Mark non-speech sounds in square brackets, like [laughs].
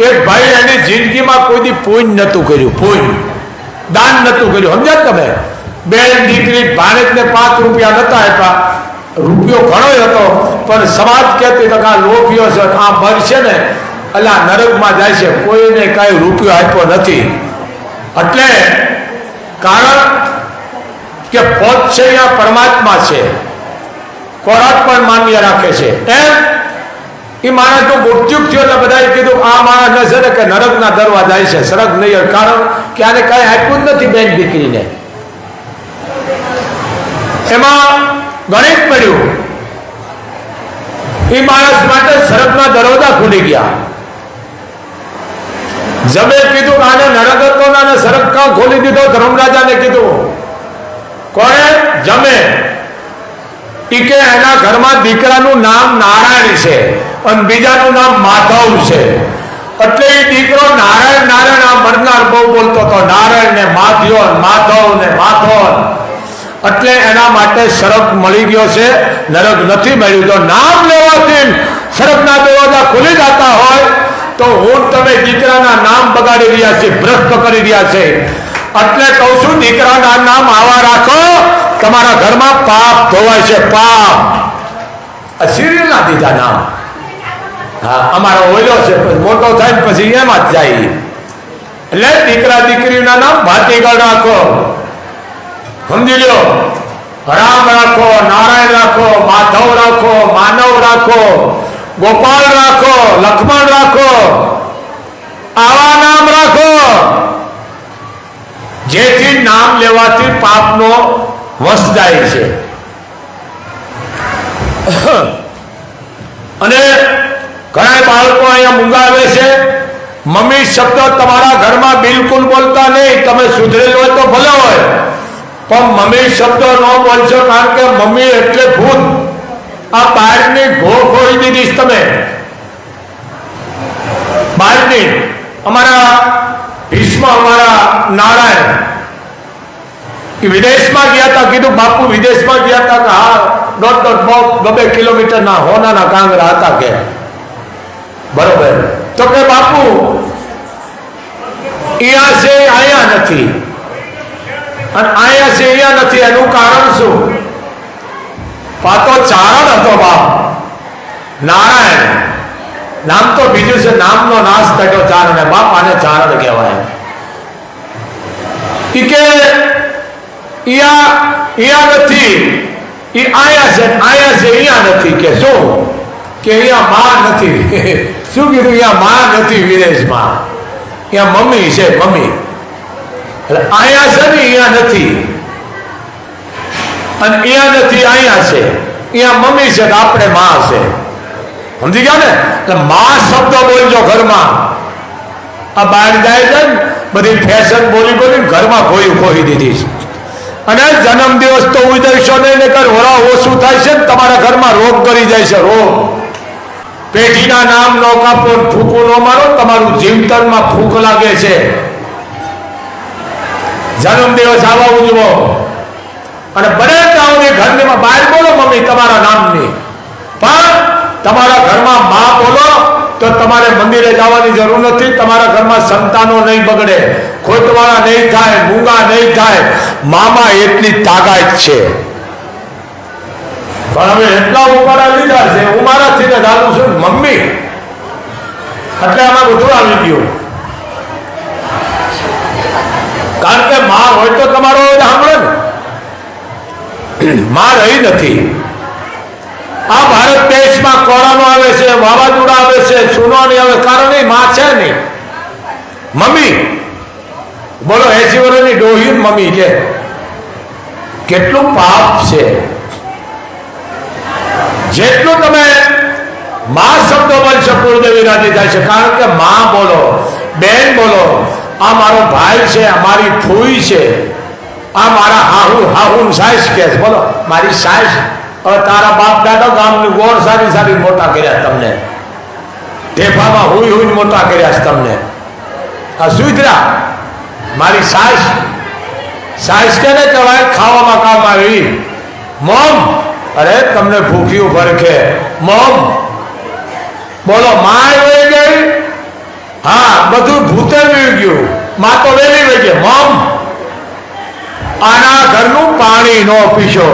એક ભાઈ એની જિંદગીમાં કોઈ પૂન નતું કર્યું પૂન દાન નતું કર્યું. સમજ્યા તમે? બેન દીકરી ભાણેજને પાંચ રૂપિયા નતા આપ્યા. રૂપિયો ઘણો હતો, પણ સમાજ કહેતી તો આ લોભિયો છે, આ મરશે ને, એટલે આ નરકમાં જાય છે. કોઈને કાંઈ રૂપિયો આપ્યો નથી. એટલે કારણ કે પોત છે એ પરમાત્મા છે. ખોરાક પણ માન્ય રાખે છે. એમ એ માણસનું મૃત્યુ થયો એટલે બધાએ કીધું, આ માણસને છે ને કે નરકના દરવાજા છે, સરક નહીં. કારણ કે આને કાંઈ આપ્યું જ નથી બેન દીકરીને. એમાં ગણિત પડ્યું. એ માણસ માટે સરકના દરવાજા ખુલી ગયા. જમે કીધું, આને નરક હતો ને સરક કાં ખોલી દીધો? ધર્મરાજાને કીધું, કોણે જમે? ઈ કે એના ઘરમાં દીકરાનું નામ નારાયણ છે અને બીજાનું નામ માધવ છે. એટલે એ દીકરો નારાયણ નારાયણ, આ મરનાર બહુ બોલતો હતો, નારાયણ ને માધ્યો ને માધવ ને માધવ એટલે એના માટે સરક મળી ગયો છે. નરક નથી મળ્યું. તો નામ લેવાથી સરકના દરવાજા ખુલી જતા હોય, તો હું તમે દીકરાના નામ બગાડી રહ્યા છે ભ્રષ્ટ કરી રહ્યા છે એટલે કહું છું, દીકરાના નામ આવા રાખો. તમારા ઘરમાં પાપ ધોવાય છે, પાપ. આ સિરિયલ ના દીધા નામ. હા, અમારો ઓયલો છે મોટો થાય પછી એમાં જ જાય. એટલે દીકરા દીકરીના નામ ભાતીગળ રાખો. સમજી લ્યો? રામ રાખો, નારાયણ રાખો, માધવ રાખો, માનવ રાખો, ગોપાલ રાખો, લક્ષ્મણ રાખો. આવા નામ રાખો. જેથી નામ લેવાથી પાપનો વશ જાય છે. અને ઘણા બાળકો અહીંયા મૂંગાવે છે. મમ્મી શબ્દ તમારા ઘરમાં બિલકુલ બોલતા નહીં. તમે સુધરેલ હોય તો ભલે હોય. પણ મમ્મી શબ્દ ન બોલશો કારણ કે મમ્મી એટલે ભૂત. આ બહારની ઘો ખોઈ દીધીશ તમે. બહારની અમારા ભીષ્મ, અમારા નારાયણ. વિદેશમાં ગયા હતા, કીધું, બાપુ વિદેશમાં ગયા હતા કે હા, દોઢ દોઢ બહુ બબે કિલોમીટરના હોનાના કાંગરા હતા કે. બરોબર. તો કે, બાપુ અહીંયા છે અહીંયા નથી. અને અહીંયા છે અહીંયા નથી, એનું કારણ શું? પાતો ચારણ હતો, બાપ. નારાયણ. નામ તો બીજું છે, નામનો નાશ થયો ચારણ. બાપ આને ચારણ કહેવાય. કે ઈયા ઈયા નથી. ઈ આયા છે આયા છે ઈયા નથી. કે શું? કે અહીંયા માં નથી. [laughs] શું કીધું? અહીંયા માં નથી વિદેશમાં અહીંયા મમ્મી છે, મમ્મી. એટલે આયા છે ને અહીંયા નથી. અને અહીંયા નથી અહીંયા છે. અહીંયા મમ્મી છે આપણે માં છે. સમજી ગયા ને? એટલે માં શબ્દ બોલજો ઘરમાં. આ બહાર જાય છે બધી ફેશન બોલી બોલી ઘરમાં ખોઈ ખોઈ દીધી છે. અને જન્મ દિવસ તો ઉજવશો નહીં ને કર વરા ઓછું થાય છે તમારા ઘરમાં રોગ કરી જાય છે, રોગ. પેઢીના નામ નો કાપો ફૂકું નો મારો, તમારું જીવતનમાં ફૂક લાગે છે. જન્મ દિવસ આવા ઉજવો. અને બને તાઓને ઘરની બહાર બોલો, મમ્મી, તમારા નામની. પણ તમારા ઘરમાં મા બોલો તો તમારે મંદિરે જવાની જરૂર નથી, તમારા ઘરમાં સંતાનો નહીં બગડે, ખોટવાળા નહીં થાય, મૂંગા નહીં થાય, મામા એટલી તાકાત છે. પણ હવે એટલા ઉપાડા લીધા છે, હું મારાથી ને જાણું છું, મમ્મી, એટલે આમાં બધું આવી ગયું. કારણ કે માં હોય તો તમારો સાંભળે ને. [clears throat] માં રહી નથી. આ ભારત દેશમાં કોરોનો આવે છે, વાવાઝોડા આવે છે સુનાની આવે, કારણ એ માં છે નહીં. મમ્મી, બોલો એસી વર્ષની ડોહી મમ્મી કે, કેટલું પાપ છે. જેટલું તમે માં શબ્દો બોલશો, કુળદેવી રાજી થાય છે. કારણ કે માં બોલો, બેન બોલો, આ મારો ભાઈ છે, આ મારી ફૂઈ છે, આ મારા હાહુ હાહુ સાસ કે બોલો, મારી સાસ હવે તારા બાપ દાદા ગામની ગોળ સારી સારી મોટા કર્યા તમને. ઢેફામાં હુઈ હુઈ મોટા કર્યા છે તમને. આ સુધરા, મારી સાસ સાસ કેને કહેવાય? ખાવામાં કામ આવી. મોમ, અરે તમને ભૂખ્યું ભરખે મોમ, બોલો, માય વહી ગઈ? હા, બધું ભૂતે વી ગયું. માં તો વેલી વહી ગઈ. મમ, આના ઘરનું પાણી નો પીશો.